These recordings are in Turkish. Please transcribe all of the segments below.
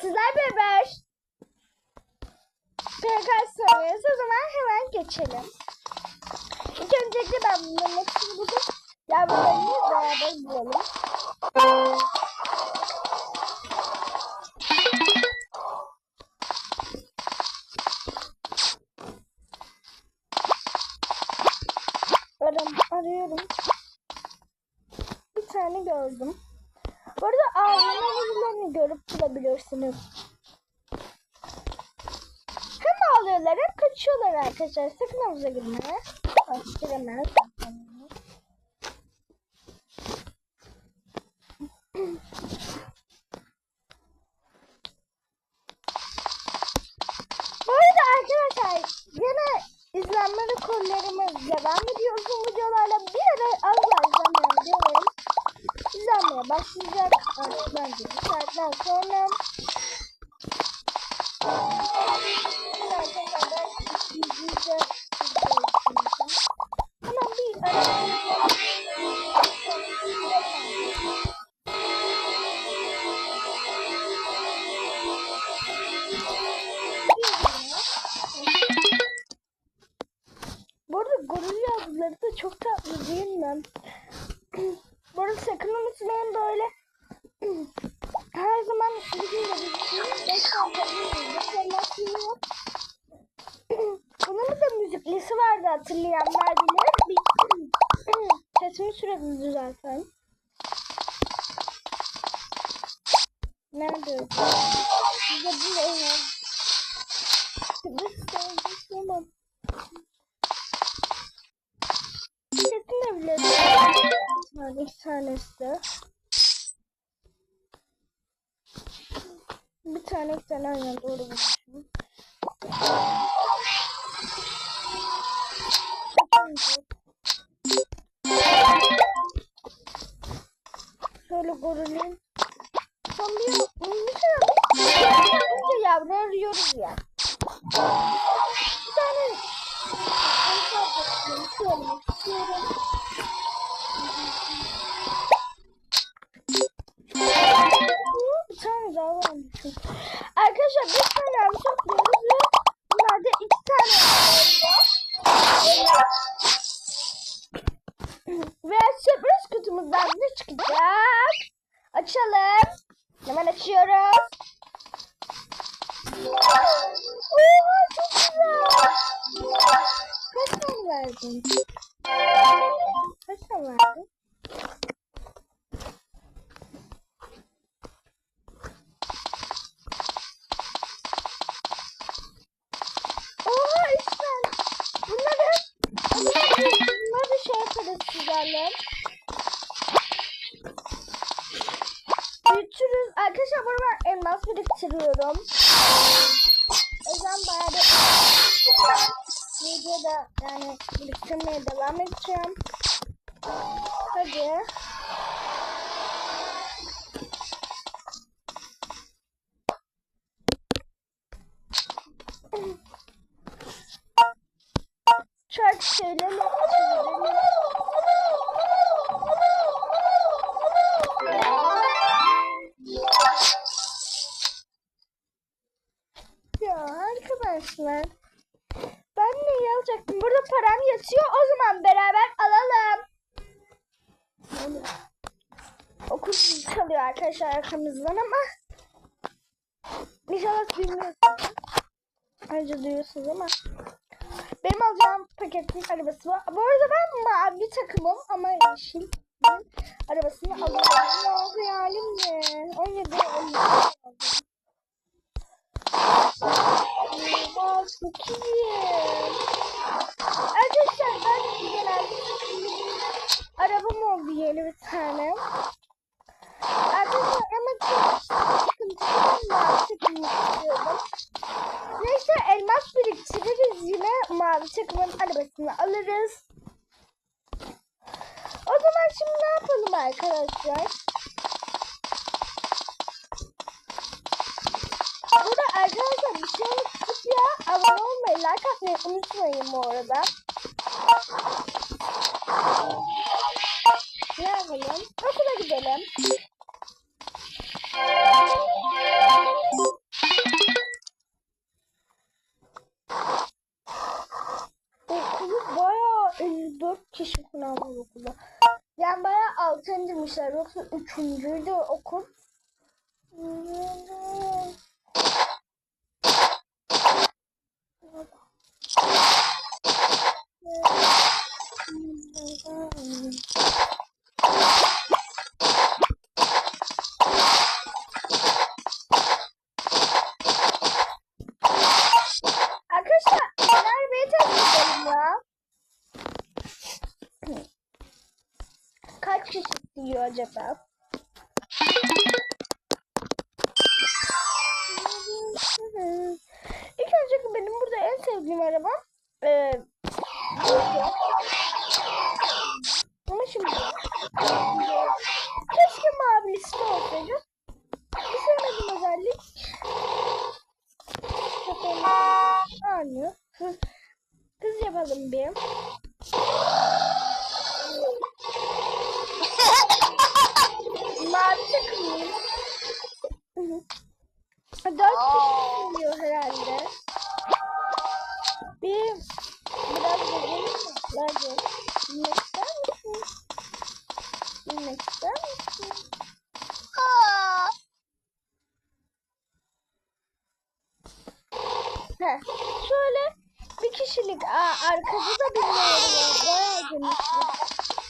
Sizler beraber PK soruyoruz. O zaman hemen geçelim. İlk öncelikle ben bunların hepsini bulup yavrularını beraber bulalım. Arıyorum. Bir tane gördüm. Bu arada ağlama videolarını görüp bulabilirsiniz. Hem ağlıyorlar hem kaçıyorlar arkadaşlar. Sakın havuza girme. Bak giremez. Bu saatten hatırlayanlar bilir. Bir sesimi sürekli düzelten. Nerede? Size bu ne? Kıbrıs Tamam. Sesini bile yani iki tanesi de. Bir tane tane aynen doğru bulmuşum. Gorilin. Son bir yapınca yavru arıyoruz ya. Bir tane Şöyle istiyorum. Bir tane daha varmış. Arkadaşlar bir tane yavru topluyoruz ve bunlarda iki tane var. Ve sürpriz kutumuzdan ne çıkacak? Açalım. Hemen açıyoruz. Oha çok güzel. Kaç tane verdin? Kaç tane verdin? Biriktiriyorum. O yüzden bir videoda yani biriktirmeye devam edeceğim. Hadi. Çok şeyler arkadaşlar. Ben ne alacaktım? Burada param yatıyor. O zaman beraber alalım. Okul çalıyor arkadaşlar arkamızdan ama İnşallah bilmiyorsunuz. Ayrıca duyuyorsunuz ama benim alacağım paketin arabası var. Bu arada ben mavi takımım ama yeşil arabasını alıyorum. Ya hayalim ne? 17 17 aldım. Aa, çok iyi. Arkadaşlar ben genelde arabam oldu yeni bir tane. Arkadaşlar ama çok sıkıntı mavi istiyorum. Neyse elmas biriktiririz yine mavi takımın arabasını alırız. O zaman şimdi ne yapalım arkadaşlar? alayım bu arada. Ne yapalım? Okula gidelim. Okulumuz bayağı 54 kişi falan var okulda. Yani bayağı 6. demişler. Yoksa 3.'üydü okul. Hmm. Acaba? İlk önce benim burada en sevdiğim araba e, ama şimdi keşke mavilisi de olsaydı. Bir sevmediğim özellik Aynı. Hız, hız yapalım bir. Mavi hı. Dört kişi geliyor herhalde. Bir biraz dedim lazım. Bilmek ister misin? Bilmek ister misin? Heh, şöyle bir kişilik aa, arkada da araba bayağı geniş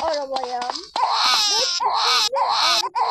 bir arabaya. Dört kişilik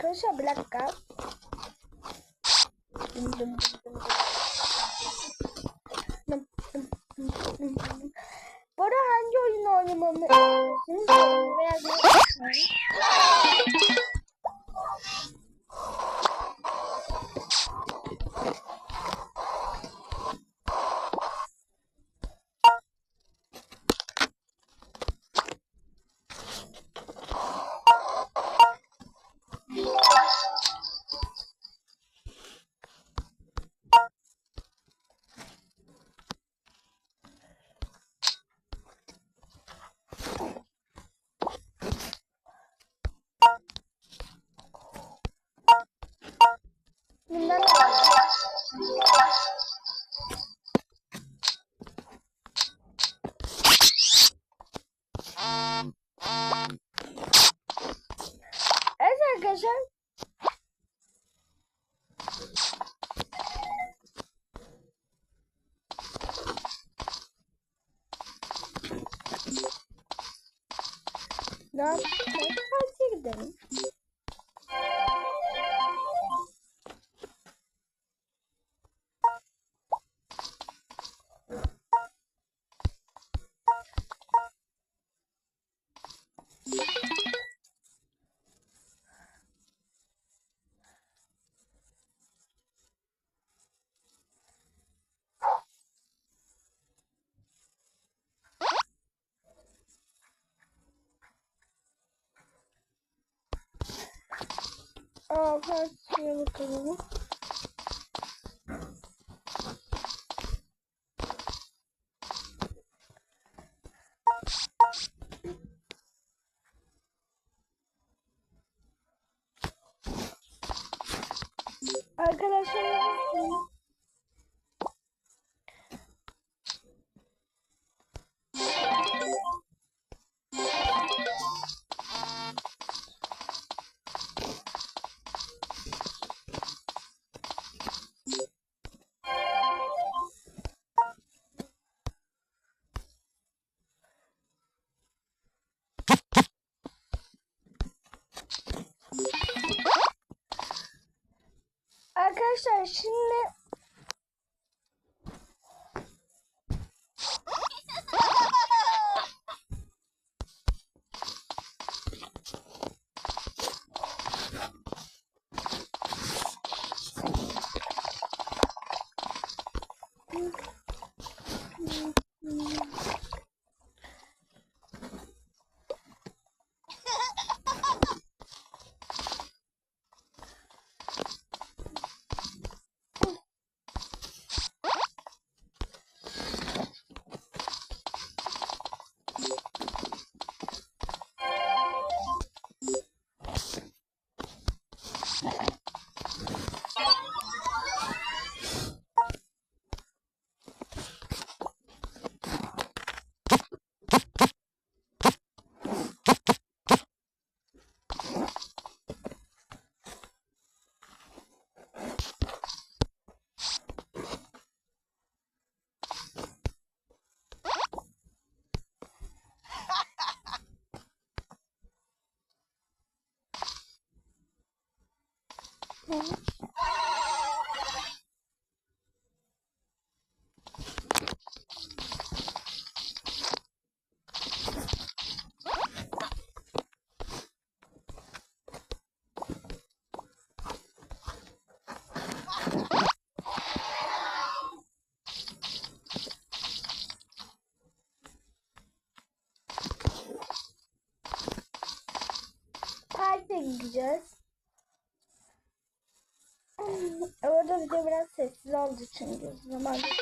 Arkadaşlar bir dakika. Dım Ne Aa, partiye bakalım. Arkadaşlar Arkadaşlar şimdi Yeah. Gak.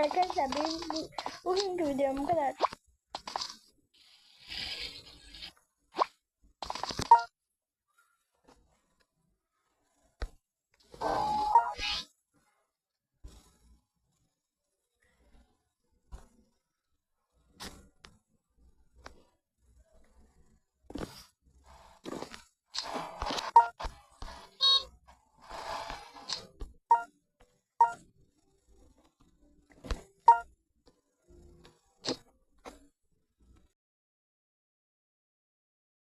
Arkadaşlar benim bu, bugünkü videom bu kadar.